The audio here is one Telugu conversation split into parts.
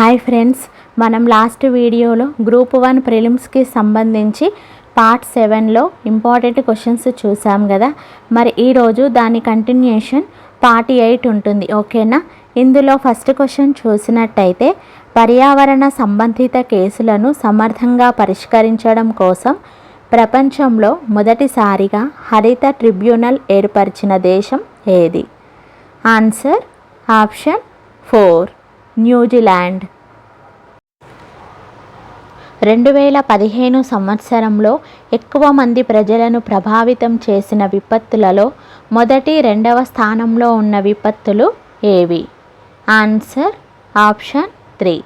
హాయ్ ఫ్రెండ్స్ మనం లాస్ట్ వీడియోలో గ్రూప్ వన్ ప్రిలిమ్స్కి సంబంధించి పార్ట్ సెవెన్లో ఇంపార్టెంట్ క్వశ్చన్స్ చూసాం కదా. మరి ఈరోజు దాని కంటిన్యూషన్ పార్ట్ ఎయిట్ ఉంటుంది ఓకేనా? ఇందులో ఫస్ట్ క్వశ్చన్ చూసినట్టయితే పర్యావరణ సంబంధిత కేసులను సమర్థంగా పరిష్కరించడం కోసం ప్రపంచంలో మొదటిసారిగా హరిత ట్రిబ్యునల్ ఏర్పరిచిన దేశం ఏది? Answer option four. New Zealand. రెండు వేల పదిహేను సంవత్సరంలో ఎక్కువ మంది ప్రజలను ప్రభావితం చేసిన విపత్తులలో మొదటి రెండవ స్థానంలో ఉన్న విపత్తులు ఏవి? Answer option three.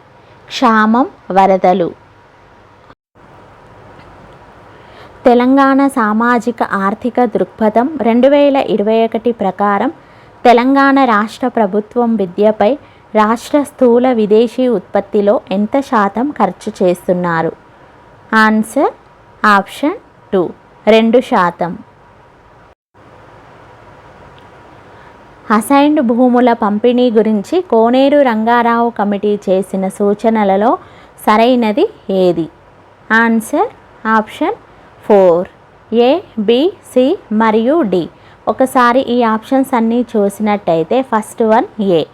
క్షామం వరదలు. తెలంగాణ సామాజిక ఆర్థిక దృక్పథం రెండు వేల ఇరవై ఒకటి ప్రకారం తెలంగాణ రాష్ట్ర ప్రభుత్వం విద్యపై రాష్ట్ర స్థూల విదేశీ ఉత్పత్తిలో ఎంత శాతం ఖర్చు చేస్తున్నారు? Answer option two. రెండు శాతం. అసైన్డ్ భూముల పంపిణీ గురించి కోనేరు రంగారావు కమిటీ చేసిన సూచనలలో సరైనది ఏది? Answer option four. A B C మరియు డి. ఒకసారి ఈ ఆప్షన్స్ అన్నీ చూసినట్టయితే ఫస్ట్ వన్ ఏ.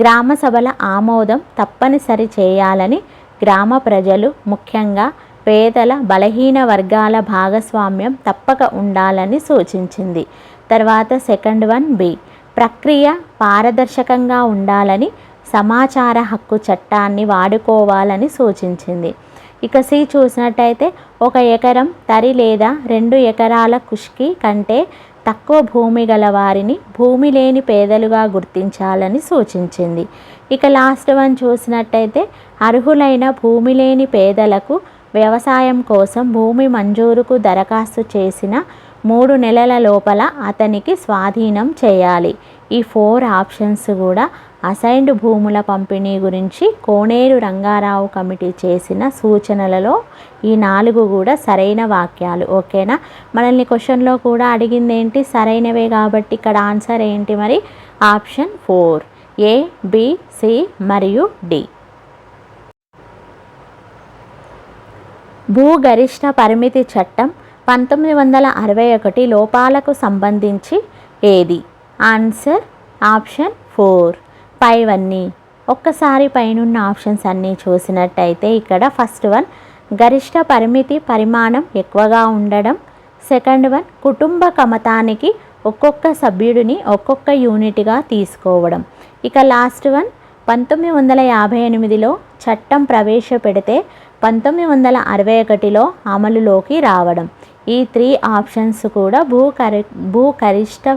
గ్రామ సభల ఆమోదం తప్పనిసరి చేయాలని గ్రామ ప్రజలు ముఖ్యంగా పేదల బలహీన వర్గాల భాగస్వామ్యం తప్పక ఉండాలని సూచించింది. తర్వాత సెకండ్ వన్ బి ప్రక్రియ పారదర్శకంగా ఉండాలని సమాచార హక్కు చట్టాన్ని వాడుకోవాలని సూచించింది. ఇక సి చూసినట్టయితే ఒక ఎకరం తరి లేదా రెండు ఎకరాల కుష్కి కంటే తక్కువ భూమి గల వారిని భూమి లేని పేదలుగా గుర్తించాలని సూచించింది. ఇక లాస్ట్ వన్ చూసినట్టయితే అర్హులైన భూమి లేని పేదలకు వ్యవసాయం కోసం భూమి మంజూరుకు దరఖాస్తు చేసిన మూడు నెలల లోపల అతనికి స్వాధీనం చేయాలి. ఈ ఫోర్ ఆప్షన్స్ కూడా అసైన్డ్ భూముల పంపిణీ గురించి కోనేరు రంగారావు కమిటీ చేసిన సూచనలలో ఈ నాలుగు కూడా సరైన వాక్యాలు ఓకేనా? మనల్ని క్వశ్చన్లో కూడా అడిగింది ఏంటి సరైనవే కాబట్టి ఇక్కడ ఆన్సర్ ఏంటి మరి? Option four A B C మరియు డి. భూగరిష్ట పరిమితి చట్టం పంతొమ్మిది వందల అరవై ఒకటి లోపాలకు సంబంధించి ఏది? ఆన్సర్ ఆప్షన్ ఫోర్ పైవన్నీ. ఒక్కసారి పైనున్న ఆప్షన్స్ అన్నీ చూసినట్టయితే ఇక్కడ ఫస్ట్ వన్ గరిష్ట పరిమితి పరిమాణం ఎక్కువగా ఉండడం. సెకండ్ వన్ కుటుంబ కమతానికి ఒక్కొక్క సభ్యుడిని ఒక్కొక్క యూనిట్గా తీసుకోవడం. ఇక లాస్ట్ వన్ పంతొమ్మిది వందల యాభై ఎనిమిదిలో చట్టం ప్రవేశపెడితే పంతొమ్మిది వందల అరవై ఒకటిలో అమలులోకి రావడం. ఈ త్రీ ఆప్షన్స్ కూడా భూ కరిష్ భూ గరిష్ట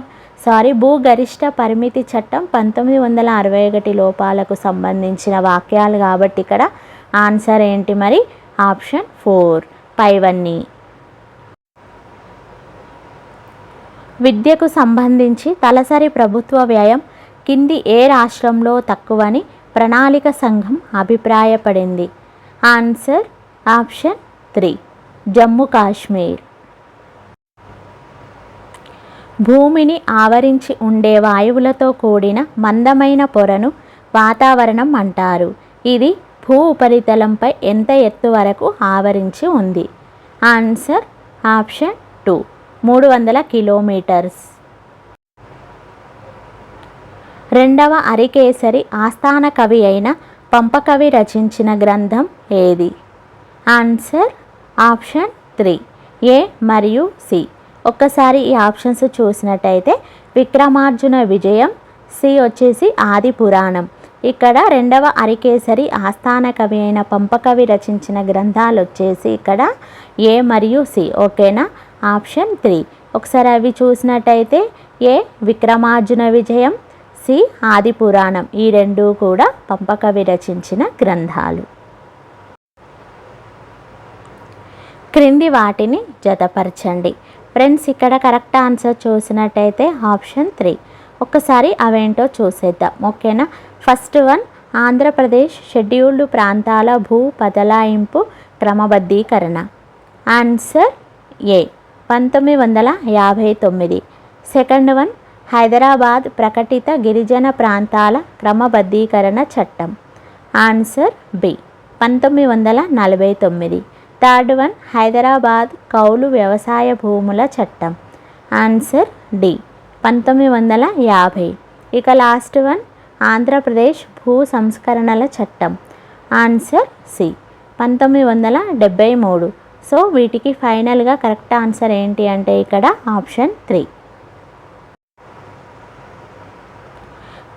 సారీ భూగరిష్ట పరిమితి చట్టం పంతొమ్మిది వందల అరవై ఒకటి లోపాలకు సంబంధించిన వాక్యాలు కాబట్టి ఇక్కడ ఆన్సర్ ఏంటి మరి? ఆప్షన్ ఫోర్ పైవన్నీ. విద్యకు సంబంధించి తలసరి ప్రభుత్వ వ్యయం కింది ఏ రాష్ట్రంలో తక్కువని ప్రణాళిక సంఘం అభిప్రాయపడింది? Answer option three Jammu Kashmir. భూమిని ఆవరించి ఉండే వాయువులతో కూడిన మందమైన పొరను వాతావరణం అంటారు. ఇది భూ ఉపరితలంపై ఎంత ఎత్తు వరకు ఆవరించి ఉంది? Answer option two. మూడు వందల కిలోమీటర్స్. రెండవ అరికేసరి ఆస్థాన కవి అయిన పంపకవి రచించిన గ్రంథం ఏది? Answer option three. ఏ మరియు సి. ఒక్కసారి ఈ ఆప్షన్స్ చూసినట్టయితే విక్రమార్జున విజయం సి వచ్చేసి ఆది పురాణం. ఇక్కడ రెండవ అరికేసరి ఆస్థాన కవి అయిన పంపకవి రచించిన గ్రంథాలు వచ్చేసి ఇక్కడ ఏ మరియు సి. ఓకేనా? Option three. ఒకసారి అవి చూసినట్టయితే ఏ విక్రమార్జున విజయం సి ఆది పురాణం. ఈ రెండు కూడా పంపకవి రచించిన గ్రంథాలు. క్రింది వాటిని జతపరచండి. ఫ్రెండ్స్ ఇక్కడ కరెక్ట్ ఆన్సర్ చూసినట్టయితే ఆప్షన్ త్రీ. ఒక్కసారి అవేంటో చూసేద్దాం ఓకేనా? ఫస్ట్ వన్ ఆంధ్రప్రదేశ్ షెడ్యూల్డ్ ప్రాంతాల భూ బదలాయింపు క్రమబద్ధీకరణ. ఆన్సర్ ఏ పంతొమ్మిది వందల యాభై తొమ్మిది. సెకండ్ వన్ హైదరాబాద్ ప్రకటిత గిరిజన ప్రాంతాల క్రమబద్ధీకరణ చట్టం. ఆన్సర్ బి పంతొమ్మిది వందల నలభై తొమ్మిది. థర్డ్ వన్ హైదరాబాద్ కౌలు వ్యవసాయ భూముల చట్టం. Answer D. పంతొమ్మిది వందల యాభై. ఇక లాస్ట్ వన్. ఆంధ్రప్రదేశ్ భూ సంస్కరణల చట్టం. Answer C. పంతొమ్మిది వందల డెబ్భై మూడు. సో వీటికి ఫైనల్గా కరెక్ట్ ఆన్సర్ ఏంటి అంటే ఇక్కడ ఆప్షన్ త్రీ.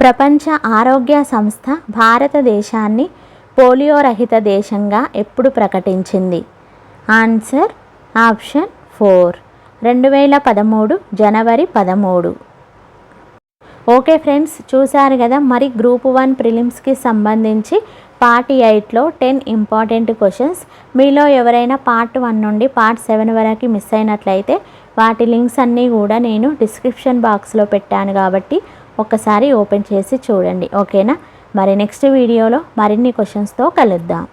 ప్రపంచ ఆరోగ్య సంస్థ భారతదేశాన్ని పోలియో రహిత దేశంగా ఎప్పుడు ప్రకటించింది? Answer option four. రెండు వేల పదమూడు జనవరి పదమూడు. ఓకే ఫ్రెండ్స్ చూశారు కదా? మరి గ్రూప్ వన్ ప్రిలిమ్స్కి సంబంధించి పార్ట్ ఎయిట్లో టెన్ ఇంపార్టెంట్ క్వశ్చన్స్. మీలో ఎవరైనా పార్ట్ వన్ నుండి పార్ట్ సెవెన్ వరకు మిస్ అయినట్లయితే వాటి లింక్స్ అన్నీ కూడా నేను డిస్క్రిప్షన్ బాక్స్లో పెట్టాను కాబట్టి ఒకసారి ఓపెన్ చేసి చూడండి. ఓకేనా? మరి నెక్స్ట్ వీడియోలో మరిన్ని క్వశ్చన్స్తో కలుద్దాం.